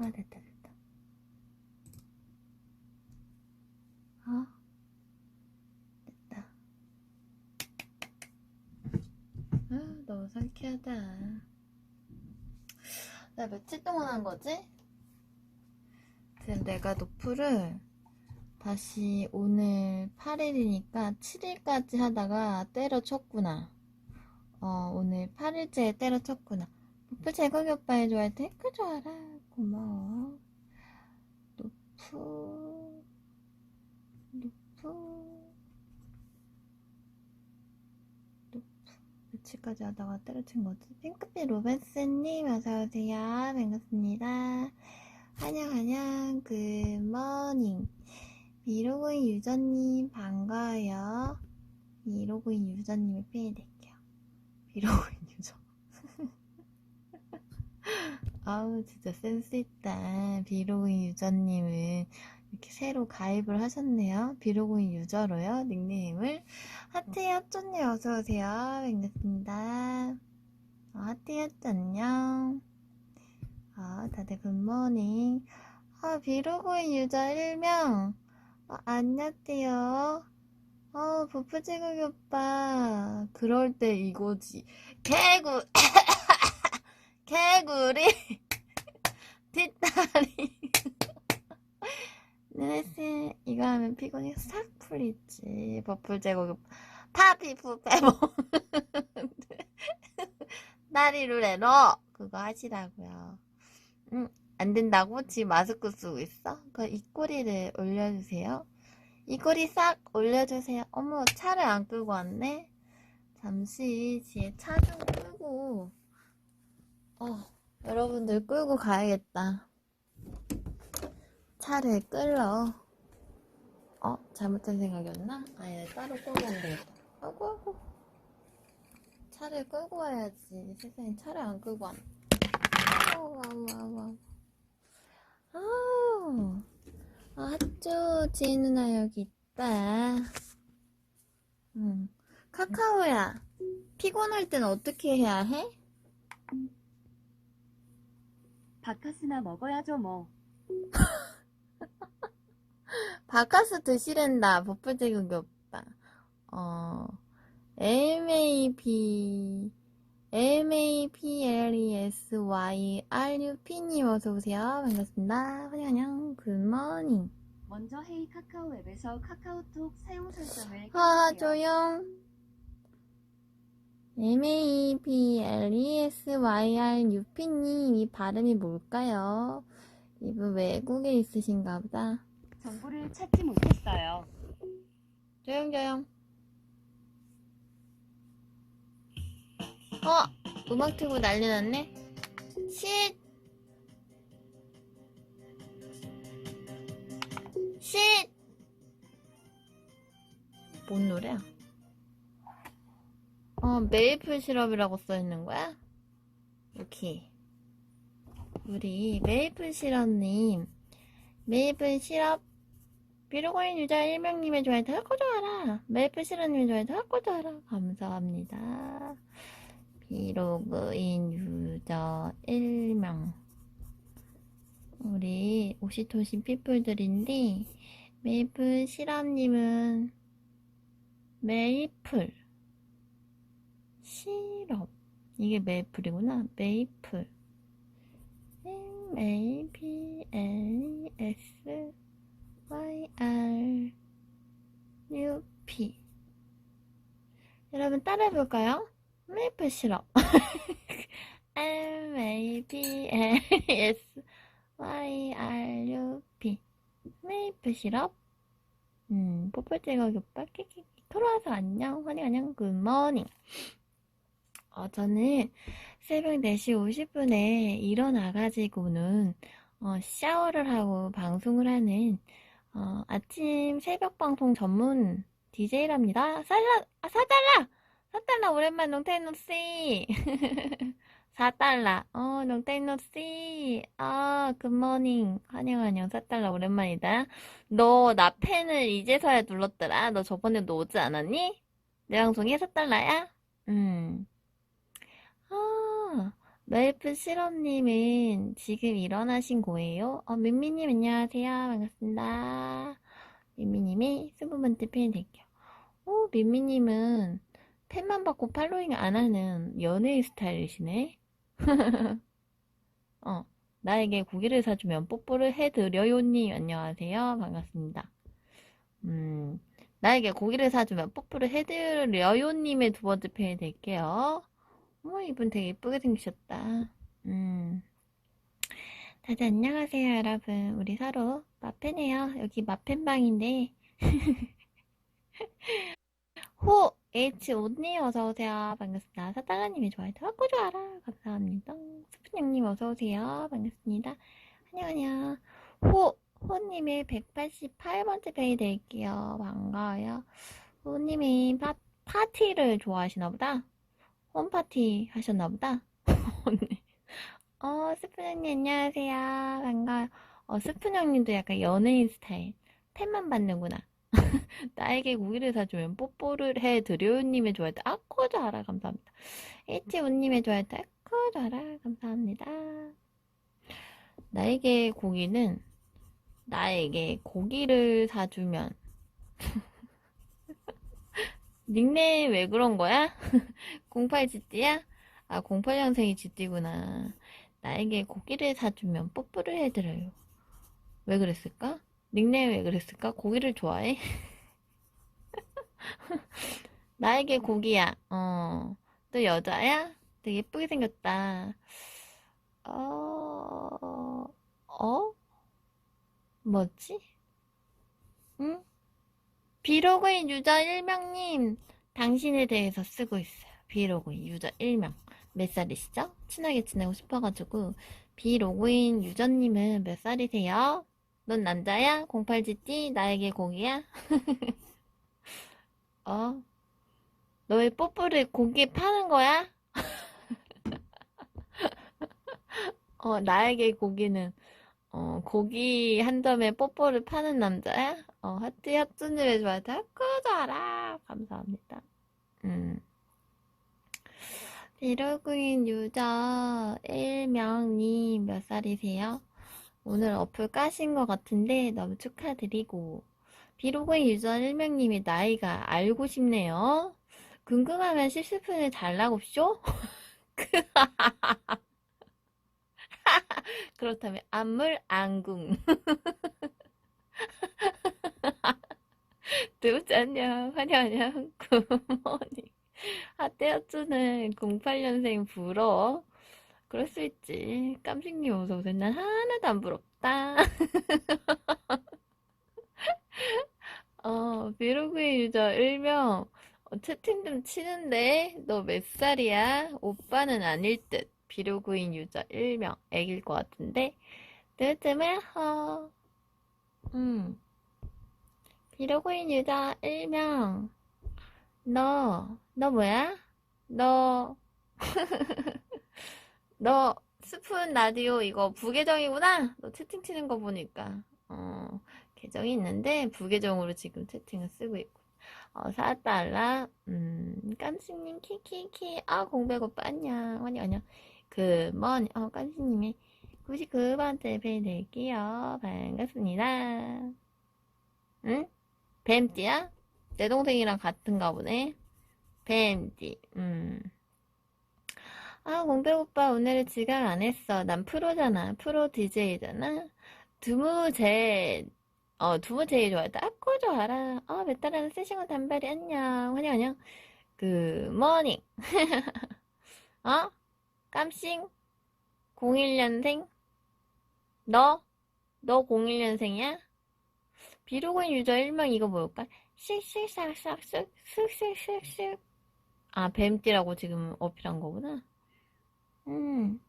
아, 됐다, 됐다. 어? 됐다. 아, 너무 상쾌하다. 나 며칠 동안 한 거지? 지금 내가 노프를 다시 오늘 8일이니까 7일까지 하다가 때려쳤구나. 어, 오늘 8일째 때려쳤구나. 노프 제거기 오빠의 좋아할 때 댓글 좋아라. 고마워. 노프, 노프, 노프. 며칠까지 하다가 때려친 거지? 핑크빛 로벤스님, 어서오세요. 반갑습니다. 안녕, 안녕. 굿모닝. 미로그인 유저님, 반가워요. 미로그인 유저님을 피해드릴게요. 미로그인 유저. 아우, 진짜 센스있다. 비로그인 유저님은 이렇게 새로 가입을 하셨네요. 비로그인 유저로요, 닉네임을. 하트의 합존님 어서오세요. 반갑습니다. 어, 하트의 합존 안녕. 아, 다들 굿모닝. 아, 비로그인 유저 1명. 어, 안녕하세요. 어, 부프지국이 오빠. 그럴 때 이거지. 개구, 개구리, 뒷다리. 네네, 이거 하면 피곤이 싹 풀리지. 제국이 오빠. 파피프 빼먹. 다리루레로. 그거 하시라고요. 응, 안 된다고? 지금 마스크 쓰고 있어? 그 입꼬리를 올려주세요. 입꼬리 싹 올려주세요. 어머, 차를 안 끌고 왔네? 잠시 뒤에 차 좀 끌고, 어, 여러분들 끌고 가야겠다. 차를 끌러. 어, 잘못된 생각이었나? 아니, 따로 끌고 오면 되겠다. 아이고, 아이고. 차를 끌고 와야지. 세상에 차를 안 끌고 왔네. 아우, 아우, 아우, 아우. 아, 하쭈, 지혜 누나 여기 있다. 응. 카카오야, 피곤할 땐 어떻게 해야 해? 바카스나 먹어야죠 뭐. 바카스 드시랜다, 버플제국이 오빠. 어, LMAP, LMAPLESYRUP님 어서 오세요. 반갑습니다. 환영, 환영. 굿모닝. 먼저 헤이 카카오 앱에서 카카오톡 사용 설정을 아. 조용. MAPLESYRUP님, 이 발음이 뭘까요? 이분 외국에 있으신가 보다. 정보를 찾지 못했어요. 조용, 조용. 어, 음악 틀고 난리 났네? 쉿! 쉿! 뭔 노래야? 어, 메이플 시럽이라고 써있는 거야? 오케이. 우리 메이플 시럽님, 메이플 시럽, 비로그인 유저 1명님의 좋아요 더 꺼줘라. 메이플 시럽님의 좋아요 더 꺼줘라. 감사합니다. 비로그인 유저 1명. 우리 오시토신 피플들인데, 메이플 시럽님은 메이플 시럽. 이게 메이플이구나. 메이플. M A P L S Y R U P. 여러분 따라해 볼까요? 메이플 시럽. M A P L S Y R U P. 메이플 시럽. 음, 뽀뽀 제거기 오빠, 끼끼끼. 크로와서 안녕, 환희 안녕, 굿모닝. 어, 저는 새벽 4시 50분에 일어나가지고는, 어, 샤워를 하고 방송을 하는, 어, 아침 새벽 방송 전문 DJ랍니다. 살라, 아, 4달러! 4달러, 오랜만 농태노씨. 4달러. 어, 농태노씨. 아, 굿모닝. 환영, 환영. 4달러, 오랜만이다. 너 나 팬을 이제서야 눌렀더라. 너 저번에 너 오지 않았니? 내 방송에 4달러야? 음. 아, 메이플 시럽님은 지금 일어나신 거예요? 어, 민미님 안녕하세요. 반갑습니다. 민미님이 스브먼트 팬이 될게요. 오, 민미님은 팬만 받고 팔로잉 안 하는 연예인 스타일이시네. 어, 나에게 고기를 사주면 뽀뽀를 해드려요님 안녕하세요. 반갑습니다. 음, 나에게 고기를 사주면 뽀뽀를 해드려요님의 두 번째 팬이 될게요. 어머, 이분 되게 예쁘게 생기셨다. 음. 다들 안녕하세요, 여러분. 우리 서로 마팬이에요. 여기 마팬방인데. 호, H, 온님 어서오세요. 반갑습니다. 사달라님이 좋아요. 갖고 좋아라. 감사합니다. 스푼형님 어서오세요. 반갑습니다. 안녕, 안녕. 호, 호님의 188번째 페이 될게요. 반가워요. 호님이 파, 파티를 좋아하시나 보다. 홈파티 하셨나 보다. 언니. 어, 스푼 형님 안녕하세요. 반가워요. 어, 스푼 형님도 약간 연예인 스타일. 팬만 받는구나. 나에게 고기를 사주면 뽀뽀를 해드려요님의 좋아요. 아코 좋아라. 감사합니다. H우님의 좋아요. 아코 좋아라. 감사합니다. 나에게 고기는 나에게 고기를 사주면 닉네임 왜 그런 거야? 08GT야? 아, 08년생이 GT구나. 나에게 고기를 사주면 뽀뽀를 해드려요. 왜 그랬을까? 닉네임 왜 그랬을까? 고기를 좋아해? 나에게 고기야. 어. 또 여자야? 되게 예쁘게 생겼다. 어, 어? 뭐지? 응? 비로그인 유저 일명님, 당신에 대해서 쓰고 있어요. 비로그인 유저 일명. 몇 살이시죠? 친하게 지내고 싶어가지고. 비로그인 유저님은 몇 살이세요? 넌 남자야? 08GT? 나에게 고기야? 어? 너왜 뽀뽀를 고기에 파는 거야? 어, 나에게 고기는, 어, 고기 한 점에 뽀뽀를 파는 남자야? 어, 하트 협준님의 좋아요. 덕구져라. 감사합니다. 음. 비로그인 유저 1명님 몇 살이세요? 오늘 어플 까신 것 같은데 너무 축하드리고. 비로그인 유저 1명님의 나이가 알고 싶네요. 궁금하면 10스푼을 달라고 쇼? 그렇다면 안물 안궁. 두부지 안녕, 환영 안녕, 굿모닝. 하태어츠는 08년생 부러워? 그럴 수 있지. 깜찍님 어서오세요. 난 하나도 안 부럽다. 어, 비로그의 유저 일명 어, 채팅 좀 치는데 너 몇 살이야? 오빠는 아닐 듯. 비로그인 유저 일명 애길 것 같은데 뜨뜨매 허. 음. 비로그인 유저 일명 너, 너 뭐야? 너, 너 스푼 라디오 이거 부계정이구나? 너 채팅 치는 거 보니까. 어, 계정이 있는데 부계정으로 지금 채팅을 쓰고 있고. 어, 4달러. 음, 깜찍님 키키키. 아, 공백 오빠 안녕. 아니, 아니요. 그, 뭐니, 어, 깜찍님이 99번째 배 될게요. 반갑습니다. 응? 뱀띠야? 내 동생이랑 같은가 보네. 뱀띠. 음. 아, 공백 오빠 오늘 지각 안 했어. 난 프로잖아. 프로 DJ잖아. 두무 제, 어, 두무제 좋아해. 딱고 좋아라. 어, 메타라는 세싱어 단발이 안녕. 환영, 안녕. 그, 모닝. 어? 깜싱? 01년생? 너? 너 01년생이야? 비로그인 유저 1명 이거 뭘까? 씩씩싹싹 쓱쓱쓱쓱 아 뱀띠라고 지금 어필한 거구나 음.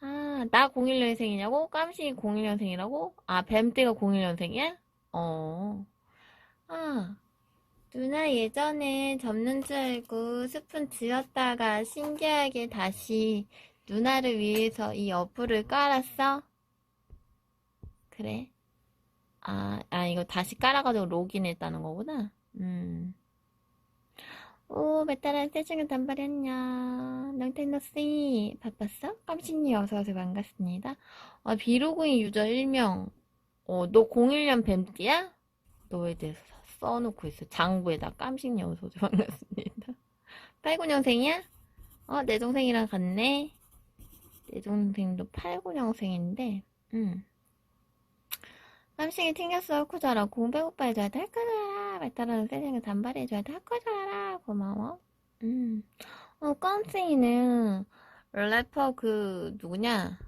아, 나 01년생이냐고? 깜찍이 01년생이라고? 아, 뱀띠가 01년생이야? 어. 아, 누나 예전에 접는 줄 알고 스푼 지었다가 신기하게 다시 누나를 위해서 이 어플을 깔았어? 그래. 아, 아, 이거 다시 깔아가지고 로그인했다는 거구나. 음. 오, 메타란 세중에 단발이 안녕. 낭텐너씨, 바빴어? 깜찍이 어서오세요. 반갑습니다. 아, 비로그인 유저 1명. 어, 너 01년 뱀띠야? 너에 대해서 써놓고 있어. 장부에다 깜찍이 어서오세요. 반갑습니다. 89년생이야? 어, 내 동생이랑 같네. 내 동생도 89년생인데, 음. 깜찍이 튕겼어. 공백 오빠 해줘야 돼. 할 거잖아. 메타라는 세상에 단발이 해줘야 돼. 할 거잖아. 고마워. 음. 어, 깜찍이는 래퍼 그, 누구냐?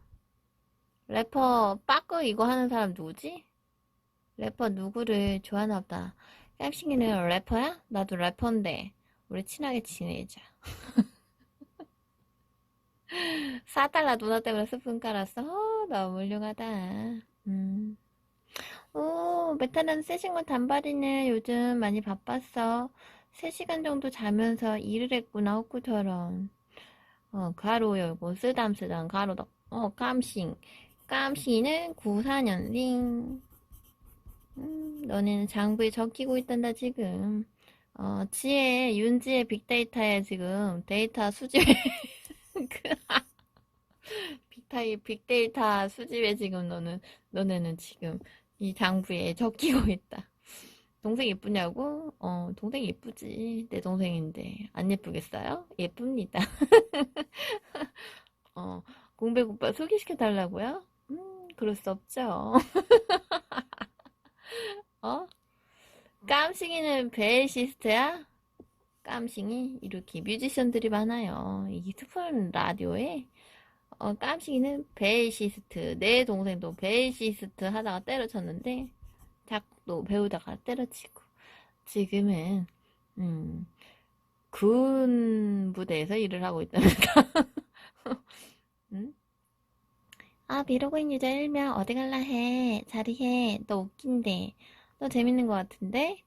래퍼 빠꾸 이거 하는 사람 누구지? 래퍼 누구를 좋아하나 보다. 깜찍이는 래퍼야? 나도 래퍼인데. 우리 친하게 지내자. 4달러 누나 때문에 스푼 깔았어. 어, 너무 훌륭하다. 음. 오, 메타는 세신 건 단발이네. 요즘 많이 바빴어. 3시간 정도 자면서 일을 했구나, 호구처럼. 어, 가로 열고, 쓰담, 쓰담, 가로 덕. 어, 깜싱. 깜싱이는 94년생. 음, 너네는 장부에 적히고 있단다, 지금. 어, 지혜, 윤지의 빅데이터에 지금 데이터 수집에, 그, 빅타이, 빅데이터 수집에 지금 너는, 너네는 지금 이 장부에 적히고 있다. 동생 예쁘냐고? 어, 동생 예쁘지. 내 동생인데. 안 예쁘겠어요? 예쁩니다. 어, 공백 오빠 소개시켜 달라고요? 음, 그럴 수 없죠. 어? 깜싱이는 베이시스트야? 깜싱이? 이렇게 뮤지션들이 많아요. 이 스푼 라디오에 어, 깜찍이는 베이시스트. 내 동생도 베이시스트 하다가 때려쳤는데, 작도 배우다가 때려치고. 지금은, 음, 군 부대에서 일을 하고 있답니다. 음? 아, 비로그인 유저 일명 어디 갈라 해. 자리해. 너 웃긴데. 너 재밌는 것 같은데?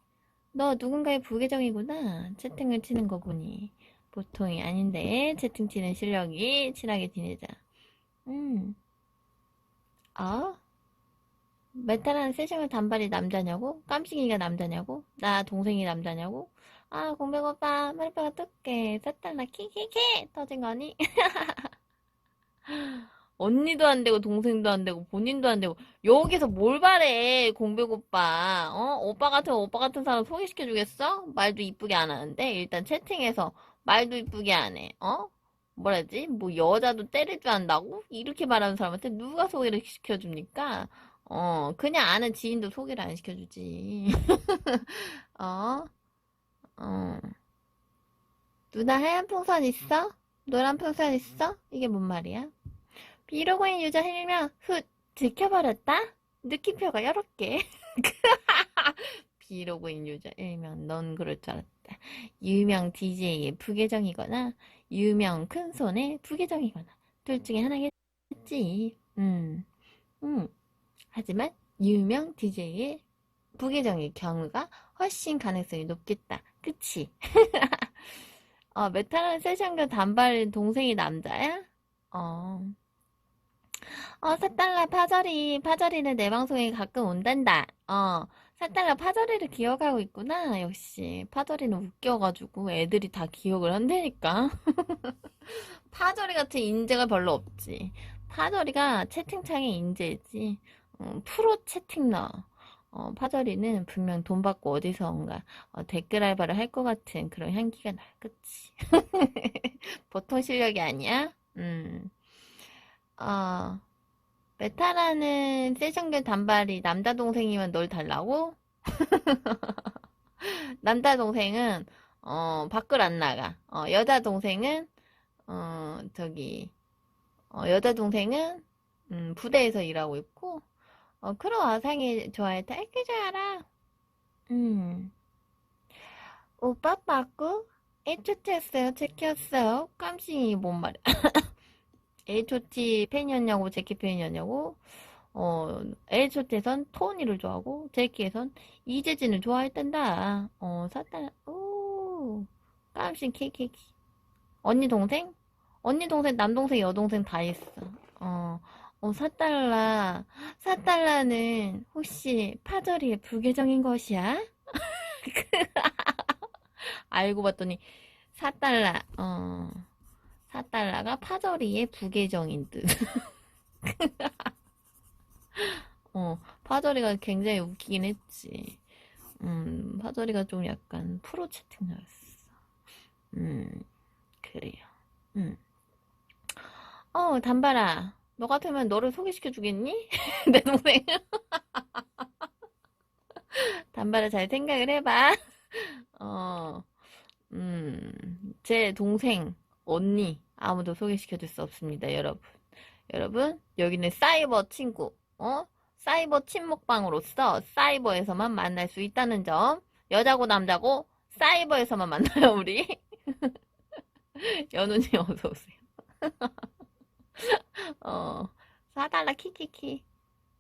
너 누군가의 부계정이구나. 채팅을 치는 거 보니. 보통이 아닌데, 채팅 치는 실력이 친하게 지내자. 음. 아? 메타라는 세션을 단발이 남자냐고? 깜찍이가 남자냐고? 나 동생이 남자냐고? 아, 공백 오빠, 머리뼈가 뜯게. 쌌달라, 키키키! 터진 거니? 언니도 안 되고, 동생도 안 되고, 본인도 안 되고, 여기서 뭘 바래, 공백 오빠. 어? 오빠 같은, 오빠 같은 사람 소개시켜 주겠어? 말도 이쁘게 안 하는데, 일단 채팅에서 말도 이쁘게 안 해. 어? 뭐라지? 뭐 여자도 때릴 줄 안다고? 이렇게 말하는 사람한테 누가 소개를 시켜줍니까? 어, 그냥 아는 지인도 소개를 안 시켜주지. 어? 어. 누나 하얀 풍선 있어? 노란 풍선 있어? 이게 뭔 말이야? 비로그인 유저 일명 훗 들켜버렸다? 느낌표가 여러 개. 비로그인 유저 일명 넌 그럴 줄 알았다. 유명 DJ의 부계정이거나 유명 큰손의 부계정이거나 둘 중에 하나겠지. 음, 음. 하지만 유명 DJ의 부계정일 경우가 훨씬 가능성이 높겠다. 그치? 어, 메타는 세션교 단발 동생이 남자야? 어. 어, 사달라 파절이, 파절이는 내 방송에 가끔 온단다. 어, 사달라 파절이를 기억하고 있구나. 역시. 파절이는 웃겨가지고 애들이 다 기억을 한다니까. 파절이 같은 인재가 별로 없지. 파절이가 채팅창의 인재지. 어, 프로 채팅러. 어, 파절이는 분명 돈 받고 어디서인가 어, 댓글 알바를 할 것 같은 그런 향기가 나. 그치? 보통 실력이 아니야? 음. 어, 메타라는 세션견 단발이 남자 동생이면 널 달라고? 남자 동생은 어 밖을 안 나가. 어 여자 동생은 어 저기 어 여자 동생은 음 부대에서 일하고 있고 어 크로 아상이 좋아해. 딸기 좋아라. 음 오빠 빠꾸 애초했어요. 제키였어요. 깜찍이 뭔 말이야? H.O.T 팬이었냐고, 제키 팬이었냐고, 어, H.O.T에선 토니를 좋아하고, 제키에선 이재진을 좋아했단다. 어, 사딸, 오, 깜찍 키키키. 언니 동생? 언니 동생, 남동생, 여동생 다 있어. 어, 어, 사달라. 사달라는 혹시 파절이의 부계정인 것이야? 알고 봤더니 4달러, 어, 4달러가 파저리의 부계정인 듯. 어, 파저리가 굉장히 웃기긴 했지. 음, 파저리가 좀 약간 프로 채팅녀였어. 음, 그래요. 음. 어, 담바라. 너 같으면 너를 소개시켜 주겠니? 내 동생. 담바라 잘 생각을 해봐. 어, 음, 제 동생, 언니, 아무도 소개시켜 줄 수 없습니다, 여러분. 여러분, 여기는 사이버 친구, 어? 사이버 친목방으로서 사이버에서만 만날 수 있다는 점. 여자고 남자고 사이버에서만 만나요, 우리. 연우님 어서 오세요. 어, 사달라 키키키.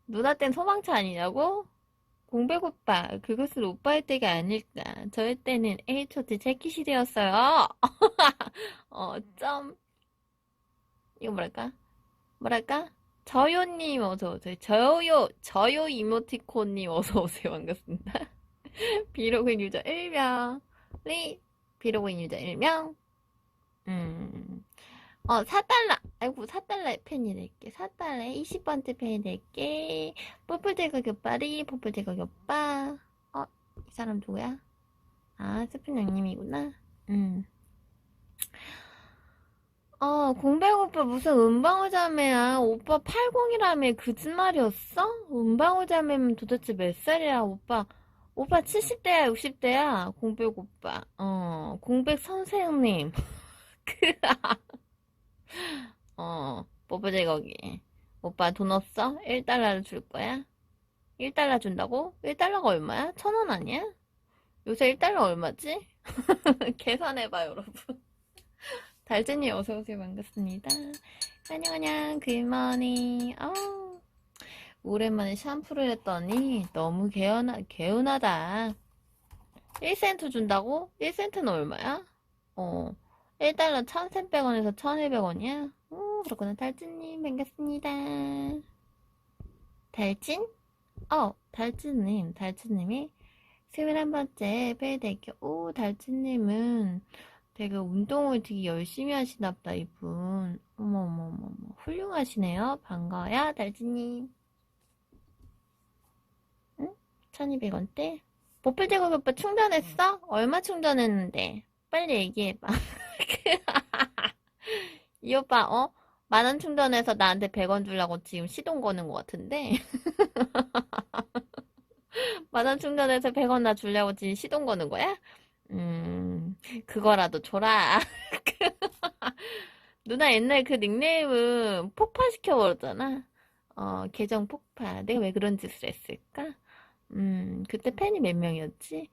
누나 땐 소방차 아니냐고? 공백 오빠, 그것은 오빠의 때가 아닐까. 저의 때는 H.O.T. 재키 시대였어요. 어, 점. 이거 뭐랄까? 뭐랄까? 저요님 어서오세요. 저요, 저요 이모티콘님 어서오세요. 반갑습니다. 비로그인 유저 1명. 리, 비로그인 유저 1명. 음. 어, 4달러. 아이고, 4달러의 팬이 될게. 4달러에 20번째 팬이 될게. 뽀뽀제거 겹발이, 뽀뽀제거 겹바. 어, 이 사람 누구야? 아, 스푼 양님이구나. 음. 어, 공백 오빠 무슨 은방울 자매야? 오빠 80이라며 거짓말이었어? 은방울 자매면 도대체 몇 살이야, 오빠? 오빠 70대야, 60대야? 공백 오빠. 어, 공백 선생님. 그, 어, 뽀뽀제 거기. 오빠 돈 없어? 1달러를 줄 거야? 1달러 준다고? 1달러가 얼마야? 천 원 아니야? 요새 1달러 얼마지? 계산해봐, 여러분. 달진이 어서오세요. 반갑습니다. 안녕, 안녕. 굿모닝. 아우, 오랜만에 샴푸를 했더니 너무 개운하, 개운하다. 1센트 준다고? 1센트는 얼마야? 어, 1달러 1300원에서 1200원이야? 오, 그렇구나. 달진님, 반갑습니다. 달진? 어, 달진님, 달진님이 21번째 페이드할게요. 오, 달진님은 되게 운동을 되게 열심히 하시나 보다, 이분. 어머머머머. 훌륭하시네요. 반가워요, 달진님. 응? 1200원대? 보풀 제거 오빠 충전했어? 얼마 충전했는데? 빨리 얘기해봐. 이 오빠, 어? 만원 충전해서 나한테 100원 주려고 지금 시동 거는 것 같은데? 만원 충전해서 100원 나 주려고 지금 시동 거는 거야? 음, 그거라도 줘라. 누나 옛날 그 닉네임은 폭파시켜버렸잖아. 어, 계정 폭파. 내가 왜 그런 짓을 했을까? 음, 그때 팬이 몇 명이었지?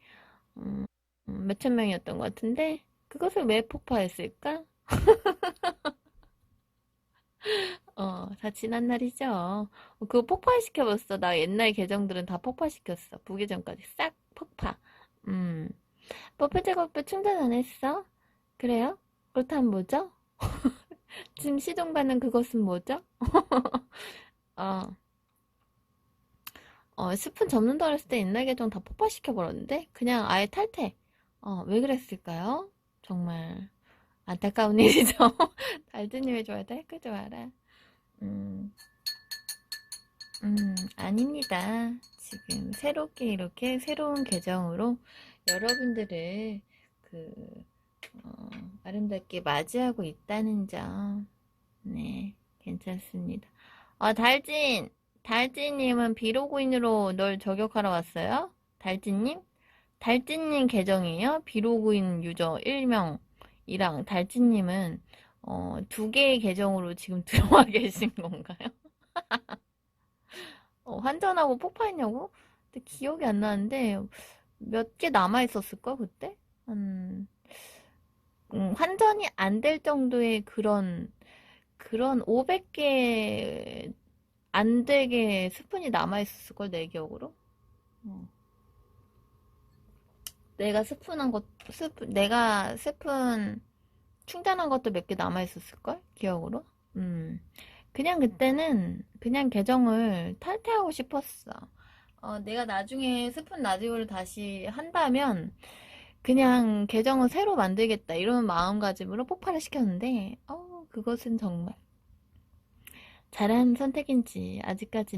음, 음, 몇천 명이었던 것 같은데, 그것을 왜 폭파했을까? 어, 다 지난 날이죠. 어, 그거 폭파시켜버렸어. 나 옛날 계정들은 다 폭파시켰어. 부계정까지 싹 폭파. 음. 버프 제거법 충전 안 했어? 그래요? 그렇다면 뭐죠? 지금 시동받는 그것은 뭐죠? 어. 어, 스푼 접는다 그랬을 때 옛날 계정 다 폭파시켜버렸는데? 그냥 아예 탈퇴. 어, 왜 그랬을까요? 정말 안타까운 일이죠. 달드님 해줘야 돼? 그지 마라. 음, 음, 아닙니다. 지금 새롭게 이렇게 새로운 계정으로 여러분들을 그 어, 아름답게 맞이하고 있다는 점, 네, 괜찮습니다. 아, 달진, 달진님은 비로그인으로 널 저격하러 왔어요? 달진님? 달진님 계정이에요? 비로그인 유저 1명이랑 달진님은 어, 두 개의 계정으로 지금 들어와 계신 건가요? 어, 환전하고 폭파했냐고? 근데 기억이 안 나는데 몇 개 남아 있었을까 그때? 한 음, 환전이 안 될 정도의 그런 그런 500개 안 되게 스푼이 남아 있었을 걸 내 기억으로. 어. 내가 스푼한 것 스푼 내가 스푼 충전한 것도 몇 개 남아 있었을 걸 기억으로. 음. 그냥 그때는 그냥 계정을 탈퇴하고 싶었어. 어, 내가 나중에 스푼 라디오를 다시 한다면 그냥 계정을 새로 만들겠다 이런 마음가짐으로 폭발을 시켰는데 어, 그것은 정말 잘한 선택인지 아직까지